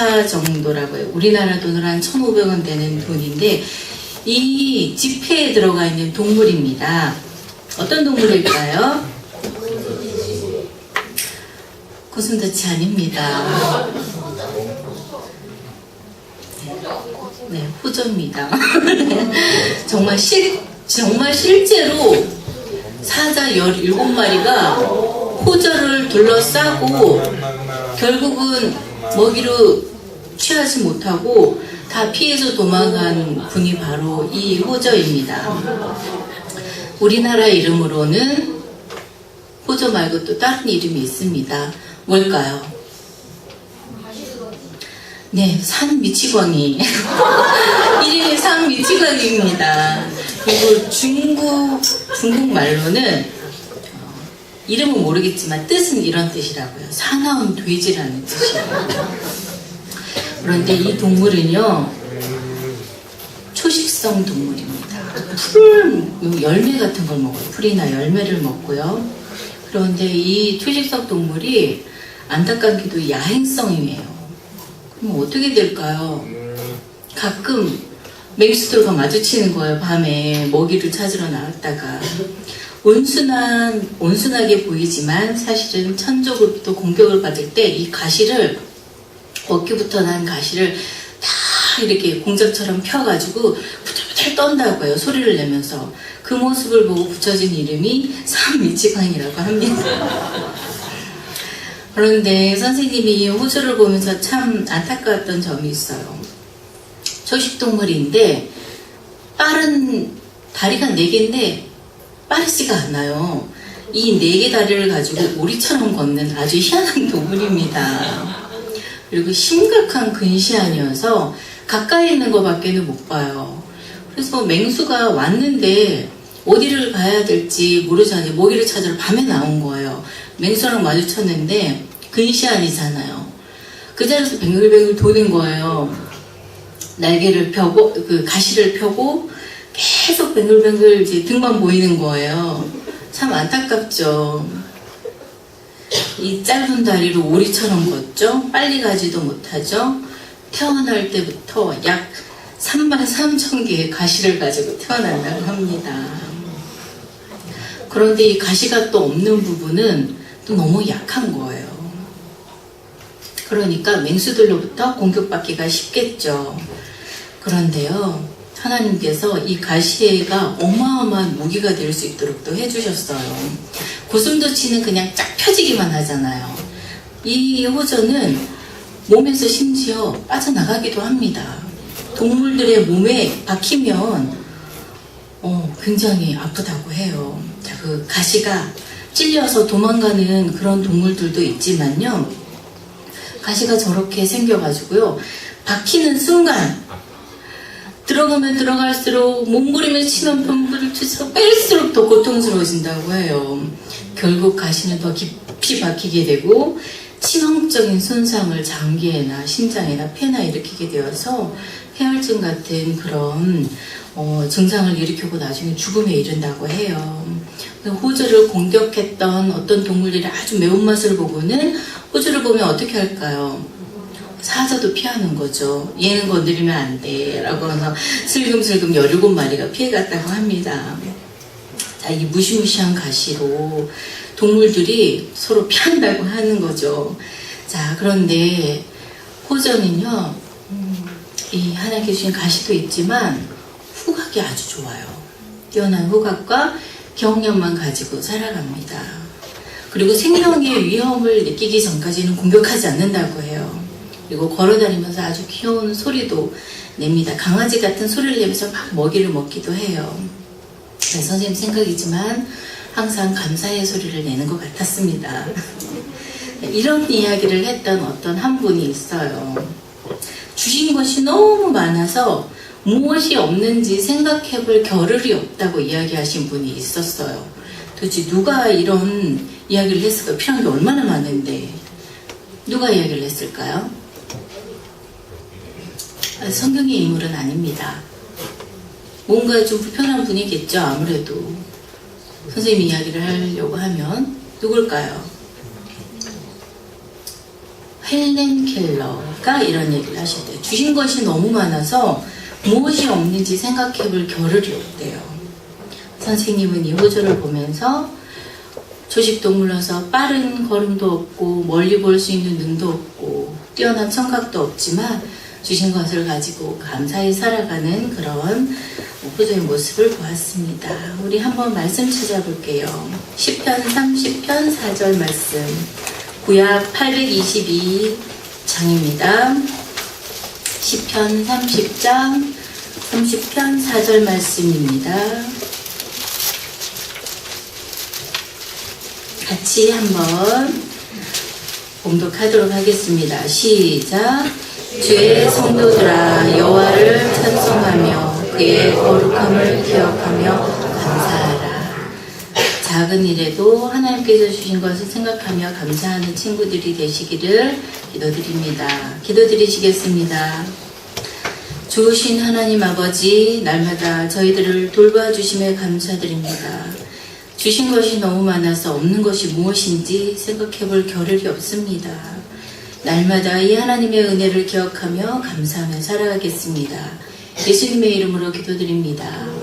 2차 정도라고 해요. 우리나라 돈으로 한 1,500원 되는 돈인데 이 지폐에 들어가 있는 동물입니다. 어떤 동물일까요? 고슴도치 아닙니다. 네, 호저입니다. 정말 실, 정말 실제로 사자 17마리가 호저를 둘러싸고 결국은 먹이로 취하지 못하고 다 피해서 도망간 분이 바로 이 호저입니다. 우리나라 이름으로는 호저 말고 또 다른 이름이 있습니다. 뭘까요? 네, 산 미치광이. 이름이 산 미치광이입니다. 그리고 중국, 중국 말로는 어, 이름은 모르겠지만 뜻은 이런 뜻이라고요. 사나운 돼지라는 뜻이에요. 그런데 이 동물은요, 초식성 동물입니다. 풀, 열매 같은 걸 먹어요. 풀이나 열매를 먹고요. 그런데 이 초식성 동물이 안타깝게도 야행성이에요. 그럼 어떻게 될까요? 가끔 맹수들과 마주치는 거예요. 밤에 먹이를 찾으러 나왔다가 온순한 온순하게 보이지만 사실은 천적으로부터 공격을 받을 때 이 가시를 어깨부터 난 가시를 다 이렇게 공작처럼 펴가지고 부들부들 떤다고요. 소리를 내면서 그 모습을 보고 붙여진 이름이 삼미치광이라고 합니다. 그런데 선생님이 이 호주를 보면서 참 안타까웠던 점이 있어요. 초식동물인데 빠른 다리가 네 개인데 빠르지가 않아요. 이네개 다리를 가지고 오리처럼 걷는 아주 희한한 동물입니다. 그리고 심각한 근시안이어서 가까이 있는 것밖에는 못 봐요. 그래서 맹수가 왔는데 어디를 가야 될지 모르잖아요. 먹이를 찾으러 밤에 나온 거예요. 맹수랑 마주쳤는데 근시안이잖아요. 그 자리에서 뱅글뱅글 도는 거예요. 날개를 펴고 그 가시를 펴고 계속 뱅글뱅글 이제 등만 보이는 거예요. 참 안타깝죠. 이 짧은 다리로 오리처럼 걷죠. 빨리 가지도 못하죠. 태어날 때부터 약 3만 3천 개의 가시를 가지고 태어난다고 합니다. 그런데 이 가시가 또 없는 부분은 또 너무 약한 거예요. 그러니까 맹수들로부터 공격받기가 쉽겠죠. 그런데요, 하나님께서 이 가시가 어마어마한 무기가 될 수 있도록 또 해주셨어요. 고슴도치는 그냥 쫙 펴지기만 하잖아요. 이 호저는 몸에서 심지어 빠져나가기도 합니다. 동물들의 몸에 박히면 어, 굉장히 아프다고 해요. 자, 그 가시가 찔려서 도망가는 그런 동물들도 있지만요. 가시가 저렇게 생겨가지고요. 박히는 순간 들어가면 들어갈수록 몸부림을 치면 몸부림을 치서 뺄수록 더 고통스러워진다고 해요. 결국 가시는 더 깊이 박히게 되고 치명적인 손상을 장기에나 심장에나 폐나 일으키게 되어서 폐혈증 같은 그런 어, 증상을 일으키고 나중에 죽음에 이른다고 해요. 호주를 공격했던 어떤 동물들이 아주 매운맛을 보고는 호주를 보면 어떻게 할까요? 사자도 피하는 거죠. 얘는 건드리면 안 돼. 라고 해서 슬금슬금 17마리가 피해갔다고 합니다. 자, 이 무시무시한 가시로 동물들이 서로 피한다고 하는 거죠. 자, 그런데 호전은요, 음, 이 하나님께 주신 가시도 있지만 후각이 아주 좋아요. 뛰어난 후각과 경련만 가지고 살아갑니다. 그리고 생명의 위험을 느끼기 전까지는 공격하지 않는다고 해요. 그리고 걸어다니면서 아주 귀여운 소리도 냅니다. 강아지 같은 소리를 내면서 막 먹이를 먹기도 해요. 네, 선생님 생각이지만 항상 감사의 소리를 내는 것 같았습니다. 이런 이야기를 했던 어떤 한 분이 있어요. 주신 것이 너무 많아서 무엇이 없는지 생각해 볼 겨를이 없다고 이야기하신 분이 있었어요. 도대체 누가 이런 이야기를 했을까? 필요한 게 얼마나 많은데. 누가 이야기를 했을까요? 아, 성경의 인물은 아닙니다. 뭔가 좀 불편한 분이겠죠, 아무래도. 선생님 이야기를 하려고 하면 누굴까요? 헬렌 켈러. 없을까? 이런 얘기를 하셨대요. 주신 것이 너무 많아서 무엇이 없는지 생각해 볼 겨를이 없대요. 선생님은 이 호조를 보면서 초식동물로서 빠른 걸음도 없고 멀리 볼 수 있는 눈도 없고 뛰어난 청각도 없지만 주신 것을 가지고 감사히 살아가는 그런 호조의 모습을 보았습니다. 우리 한번 말씀 찾아볼게요. 10편 30편 4절 말씀 구약 822장입니다. 10편 30장 30편 4절 말씀입니다. 같이 한번 봉독하도록 하겠습니다. 시작. 주의 성도들아 여호와를 찬송하며 그의 거룩함을 기억하며 감사하라. 작은 일에도 하나님께서 주신 것을 생각하며 감사하는 친구들이 되시기를 기도드립니다. 기도드리시겠습니다. 좋으신 하나님 아버지, 날마다 저희들을 돌봐주심에 감사드립니다. 주신 것이 너무 많아서 없는 것이 무엇인지 생각해 볼 겨를이 없습니다. 날마다 이 하나님의 은혜를 기억하며 감사하며 살아가겠습니다. 예수님의 이름으로 기도드립니다.